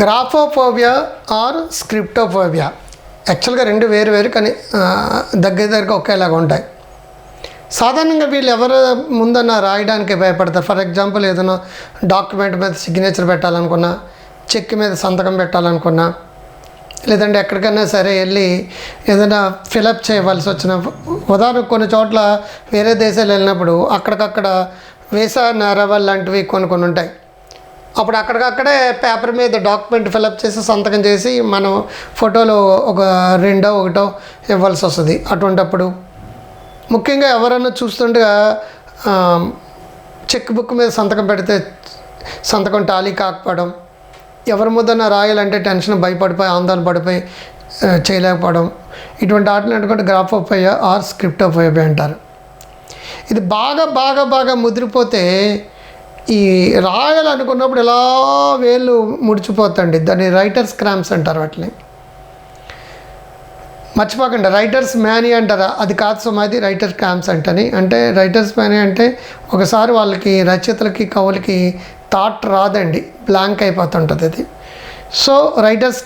గ్రాఫోఫోబియా are స్క్రిప్టోఫోబియా? యాక్చువల్గా రెండు వేరు వేరు కానీ దగ్గర దగ్గరగా ఒకేలాగా ఉంటాయి. సాధారణంగా వీళ్ళు ఎవరు ముందన్నా రాయడానికి భయపడతారు. ఫర్ ఎగ్జాంపుల్ ఏదైనా డాక్యుమెంట్ మీద సిగ్నేచర్ పెట్టాలనుకున్నా చెక్ మీద సంతకం పెట్టాలనుకున్నా లేదంటే ఎక్కడికైనా సరే వెళ్ళి ఏదైనా ఫిలప్ చేయవలసి వచ్చిన ఉదాహరణకు కొన్ని చోట్ల వేరే దేశాలు వెళ్ళినప్పుడు అక్కడికక్కడ వీసా నెరవల్ లాంటివి కొన్ని కొన్ని ఉంటాయి. అప్పుడు అక్కడికక్కడే పేపర్ మీద డాక్యుమెంట్ ఫిలప్ చేసి సంతకం చేసి మనం ఫోటోలో ఒక రెండో ఒకటో ఇవ్వాల్సి వస్తుంది అటువంటప్పుడు. ముఖ్యంగా ఎవరన్నా చూస్తుండగా చెక్ బుక్ మీద సంతకం పెడితే సంతకం టాలీ కాకపోవడం ఎవరి ముద్దన రాయాలంటే టెన్షన్ భయపడిపోయి ఆందోళన పడిపోయి చేయలేకపోవడం ఇటువంటి వాటిని అంటే గ్రాఫోఫోయా ఆర్ స్క్రిప్ట్ స్క్రిప్టోఫోబియా అంటారు. ఇది బాగా బాగా బాగా ముదిరిపోతే ఈ రాయాలనుకున్నప్పుడు ఎలా వేళ్ళు ముడిచిపోతండి దాన్ని రైటర్స్ క్రామ్స్ అంటారు వాటిని. మర్చిపోకండి రైటర్స్ మ్యాని అంటారా? అది కాదు సుమాది రైటర్ క్రామ్స్ అంటని. అంటే రైటర్స్ మ్యాని అంటే ఒకసారి వాళ్ళకి రచయితలకి కవులకి థాట్ రాదండి. బ్లాంక్ అయిపోతుంటుంది అది. సో రైటర్స్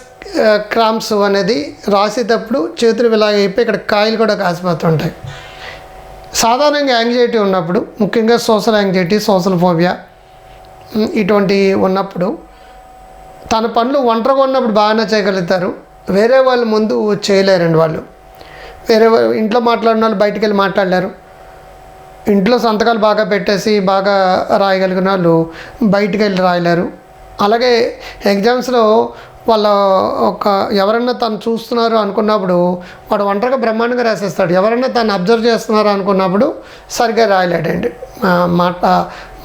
క్రామ్స్ అనేది రాసేటప్పుడు చేతులు ఇలాగ అయిపోయి ఇక్కడ కాయలు కూడా కాసిపోతుంటాయి. సాధారణంగా యాంగ్జైటీ ఉన్నప్పుడు ముఖ్యంగా సోషల్ యాంగ్జైటీ సోషల్ ఫోబియా ఇటువంటి ఉన్నప్పుడు తన పనులు ఒంటరిగా ఉన్నప్పుడు బాగానే చేయగలుగుతారు. వేరే వాళ్ళ ముందు చేయలేరండి వాళ్ళు. వేరే ఇంట్లో మాట్లాడిన వాళ్ళు బయటికి వెళ్ళి మాట్లాడలేరు. ఇంట్లో సంతకాలు బాగా పెట్టేసి బాగా రాయగలిగిన వాళ్ళు బయటికి వెళ్ళి రాయలేరు. అలాగే ఎగ్జామ్స్లో వాళ్ళ ఒక ఎవరన్నా తను చూస్తున్నారు అనుకున్నప్పుడు వాడు ఒంటరిగా బ్రహ్మాండంగా రాసేస్తాడు. ఎవరన్నా తను అబ్జర్వ్ చేస్తున్నారు అనుకున్నప్పుడు సరిగ్గా రాయలేడండి. మాట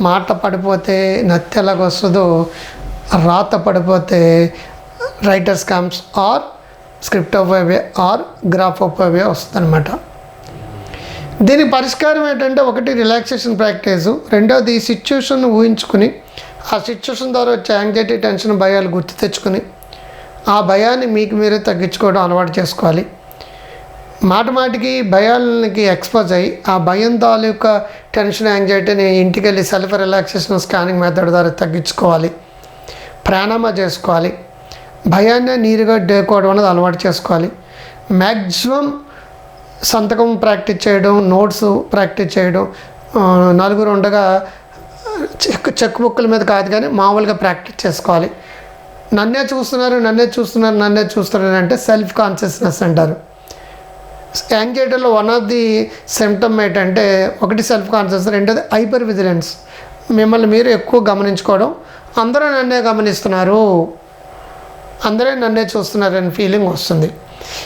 మాట పడిపోతే నత్తి ఎలాగ వస్తుందో రాత పడిపోతే writers cramps or script scriptophobia or graph graphophobia వస్తుందన్నమాట. దీని పరిష్కారం ఏంటంటే ఒకటి రిలాక్సేషన్ ప్రాక్టీసు రెండవది ఈ సిచ్యువేషన్ ఊహించుకుని ఆ సిచ్యువేషన్ ద్వారా వచ్చే యాంగ్జైటీ టెన్షన్ భయాలు గుర్తు తెచ్చుకుని ఆ భయాన్ని మీకు మీరే తగ్గించుకోవడం అలవాటు చేసుకోవాలి. మాట మాటికి భయాలకి ఎక్స్పోజ్ అయ్యి ఆ భయం తాలూకా టెన్షన్ యాంగ్జైటీని ఇంటికి వెళ్ళి సెల్ఫ్ రిలాక్సేషన్ స్కానింగ్ మెథడ్ ద్వారా తగ్గించుకోవాలి. ప్రాణామా చేసుకోవాలి. భయాన్ని నీరుగా డేకోవడం అనేది అలవాటు చేసుకోవాలి. మ్యాక్సిమం సంతకం ప్రాక్టీస్ చేయడం నోట్స్ ప్రాక్టీస్ చేయడం నలుగురు ఉండగా చెక్ చెక్ బుక్కుల మీద కాదు కానీ మామూలుగా ప్రాక్టీస్ చేసుకోవాలి. నన్నే చూస్తున్నారు నన్నే చూస్తున్నారు నన్నే చూస్తున్నారు అంటే సెల్ఫ్ కాన్షియస్నెస్ అంటారు. యాంగ్జైటీలో వన్ ఆఫ్ ది సిమ్టమ్ ఏంటంటే ఒకటి సెల్ఫ్ కాన్షియస్ రెండోది హైపర్ విజిలెన్స్ మిమ్మల్ని మీరు ఎక్కువ గమనించుకోవడం. అందరూ నన్నే గమనిస్తున్నారు. అందరూ నన్నే చూస్తున్నారని ఫీలింగ్ వస్తుంది.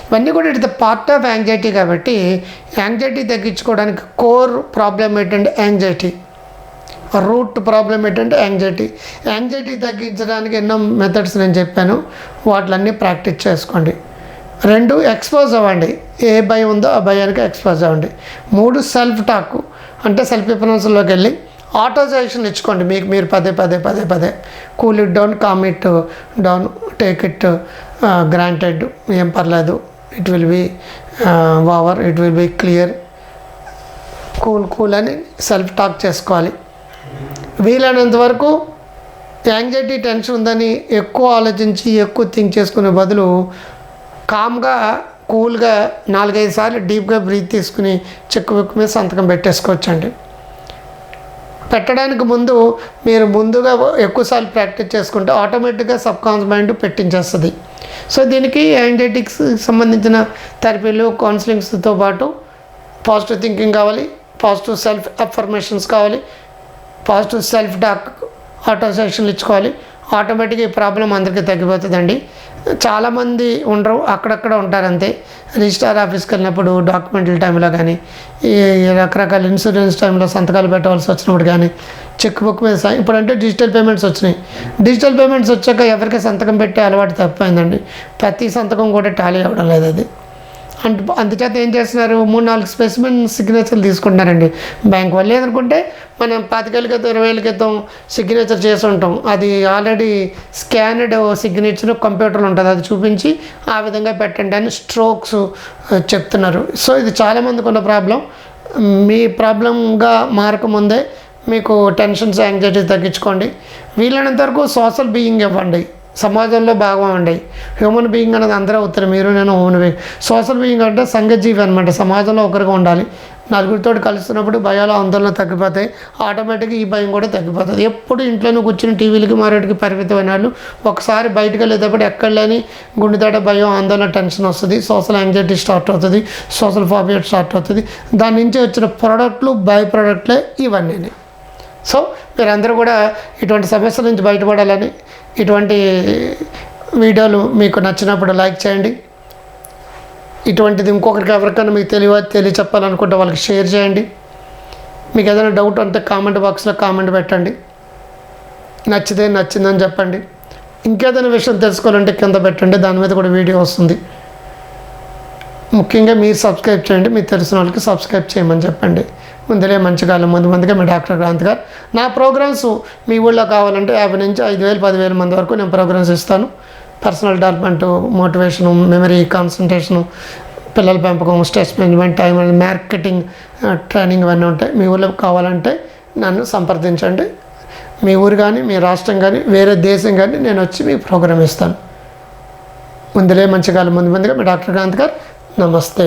ఇవన్నీ కూడా it the part of anxiety కాబట్టి యాంగ్జైటీ తగ్గించుకోవడానికి కోర్ ప్రాబ్లం ఏంటంటే యాంగ్జైటీ రూట్ ప్రాబ్లం ఏంటంటే యాంగ్జైటీ యాంగ్జైటీ తగ్గించడానికి ఎన్నో మెథడ్స్ నేను చెప్పాను. వాటిలన్నీ ప్రాక్టీస్ చేసుకోండి. రెండు ఎక్స్పోజ్ అవ్వండి. ఏ భయం ఉందో ఆ భయానికి ఎక్స్పోజ్ అవ్వండి. మూడు సెల్ఫ్ టాక్ అంటే సెల్ఫ్ ఇన్ఫ్లుయెన్స్లోకి వెళ్ళి ఆటోజేషన్ ఇచ్చుకోండి. మీకు మీరు పదే పదే పదే పదే. Cool it down calm it down take it granted ఏం పర్లేదు. It will be over it will be clear cool cool అని సెల్ఫ్ టాక్ చేసుకోవాలి. వీలైనంత వరకు యాంగ్జైటీ టెన్షన్ ఉందని ఎక్కువ ఆలోచించి ఎక్కువ థింక్ చేసుకునే బదులు కామ్గా కూల్గా నాలుగైదు సార్లు డీప్గా బ్రీత్ తీసుకుని చెక్కు బుక్ మీద సంతకం పెట్టేసుకోవచ్చండి. పెట్టడానికి ముందు మీరు ముందుగా ఎక్కువసార్లు ప్రాక్టీస్ చేసుకుంటే ఆటోమేటిక్గా సబ్ కాన్షియస్ మైండ్ పెట్టించేస్తుంది. సో దీనికి యాంగ్జైటీకి సంబంధించిన థెరపీలు కౌన్సిలింగ్స్తో పాటు పాజిటివ్ థింకింగ్ కావాలి పాజిటివ్ సెల్ఫ్ అఫర్మేషన్స్ కావాలి పాజిటివ్ సెల్ఫ్ డాక్ ఆటో సెక్షన్లు ఇచ్చుకోవాలి ఆటోమేటిక్గా ఈ ప్రాబ్లం అందరికీ తగ్గిపోతుందండి. చాలామంది ఉండరు అక్కడక్కడ ఉంటారు అంతే రిజిస్టార్ ఆఫీస్కి వెళ్ళినప్పుడు డాక్యుమెంట్ల టైంలో కానీ ఈ రకరకాల ఇన్సూరెన్స్ టైంలో సంతకాలు పెట్టవలసి వచ్చినప్పుడు కానీ చెక్ బుక్ మీద ఇప్పుడు ఇప్పుడంటే డిజిటల్ పేమెంట్స్ వచ్చినాయి. డిజిటల్ పేమెంట్స్ వచ్చాక ఎవరికి సంతకం పెట్టే అలవాటు తప్పిపోయిందండి. ప్రతి సంతకం కూడా టాలీ అవ్వడం లేదు అది. అంట అందుచేత ఏం చేస్తున్నారు? మూడు నాలుగు స్పెసిమెన్ సిగ్నేచర్లు తీసుకుంటున్నారండి. బ్యాంక్ వాళ్ళు లేదనుకుంటే మనం పాతికేళ్ళ క్రితం ఇరవై ఏళ్ళ క్రితం సిగ్నేచర్ చేసి ఉంటాం. అది ఆల్రెడీ స్కానర్డ్ సిగ్నేచర్ కంప్యూటర్లో ఉంటుంది. అది చూపించి ఆ విధంగా పెట్టండి అని స్ట్రోక్స్ చెప్తున్నారు. సో ఇది చాలామందికి ఉన్న ప్రాబ్లం మీ ప్రాబ్లంగా మారకముందే మీకు టెన్షన్స్ యాంగ్జైటీ తగ్గించుకోండి. వీలైనంత వరకు సోషల్ బీయింగ్ ఇవ్వండి. సమాజంలో భాగం అండి హ్యూమన్ బీయింగ్ అనేది అందరూ అవుతారు మీరు నేను హ్యూమన్ బీయింగ్ సోషల్ బీయింగ్ అంటే సంఘజీవి అనమాట సమాజంలో ఒకరిగా ఉండాలి. నలుగురితో కలుస్తున్నప్పుడు భయాలు ఆందోళన తగ్గిపోతాయి. ఆటోమేటిక్గా ఈ భయం కూడా తగ్గిపోతుంది. ఎప్పుడు ఇంట్లోనే కూర్చుని టీవీలకి మారేటికి పరిమితమైన వాళ్ళు ఒకసారి బయటకు వెళ్ళేటప్పుడు ఎక్కడ లేని గుండెదాట భయం ఆందోళన టెన్షన్ వస్తుంది. సోషల్ యాంగ్జైటీ స్టార్ట్ అవుతుంది. సోషల్ ఫాబియా స్టార్ట్ అవుతుంది. దాని నుంచి వచ్చిన ప్రోడక్ట్లు బై ప్రోడక్ట్లే ఇవన్నీ సో మీరందరూ కూడా ఇటువంటి సమస్యల నుంచి బయటపడాలని ఇటువంటి వీడియోలు మీకు నచ్చినప్పుడు లైక్ చేయండి. ఇటువంటిది ఇంకొకరికి ఎవరికైనా మీకు తెలియ తెలియ చెప్పాలనుకుంటే వాళ్ళకి షేర్ చేయండి. మీకు ఏదైనా డౌట్ ఉంటే కామెంట్ బాక్స్లో కామెంట్ పెట్టండి. నచ్చితే నచ్చిందని చెప్పండి. ఇంకేదైనా విషయం తెలుసుకోవాలంటే కింద పెట్టండి. దాని మీద కూడా వీడియో వస్తుంది. ముఖ్యంగా మీరు సబ్స్క్రైబ్ చేయండి. మీకు తెలిసిన వాళ్ళకి సబ్స్క్రైబ్ చేయమని చెప్పండి. ముందులే మంచిగా ముందు ముందుగా మీ డాక్టర్ క్రాంత్ గారు. నా ప్రోగ్రామ్స్ మీ ఊళ్ళో కావాలంటే యాభై నుంచి ఐదు వేలు పదివేల మంది వరకు నేను ప్రోగ్రామ్స్ ఇస్తాను. Personal development motivation memory concentration పిల్లల పెంపకం stress management time marketing training ఇవన్నీ ఉంటాయి. మీ ఊళ్ళో కావాలంటే నన్ను సంప్రదించండి. మీ ఊరు కానీ మీ రాష్ట్రం కానీ వేరే దేశం కానీ నేను వచ్చి మీ ప్రోగ్రామ్ ఇస్తాను. ముందులే మంచిగా ముందు ముందుగా మీ డాక్టర్ కాంత్ గారు నమస్తే.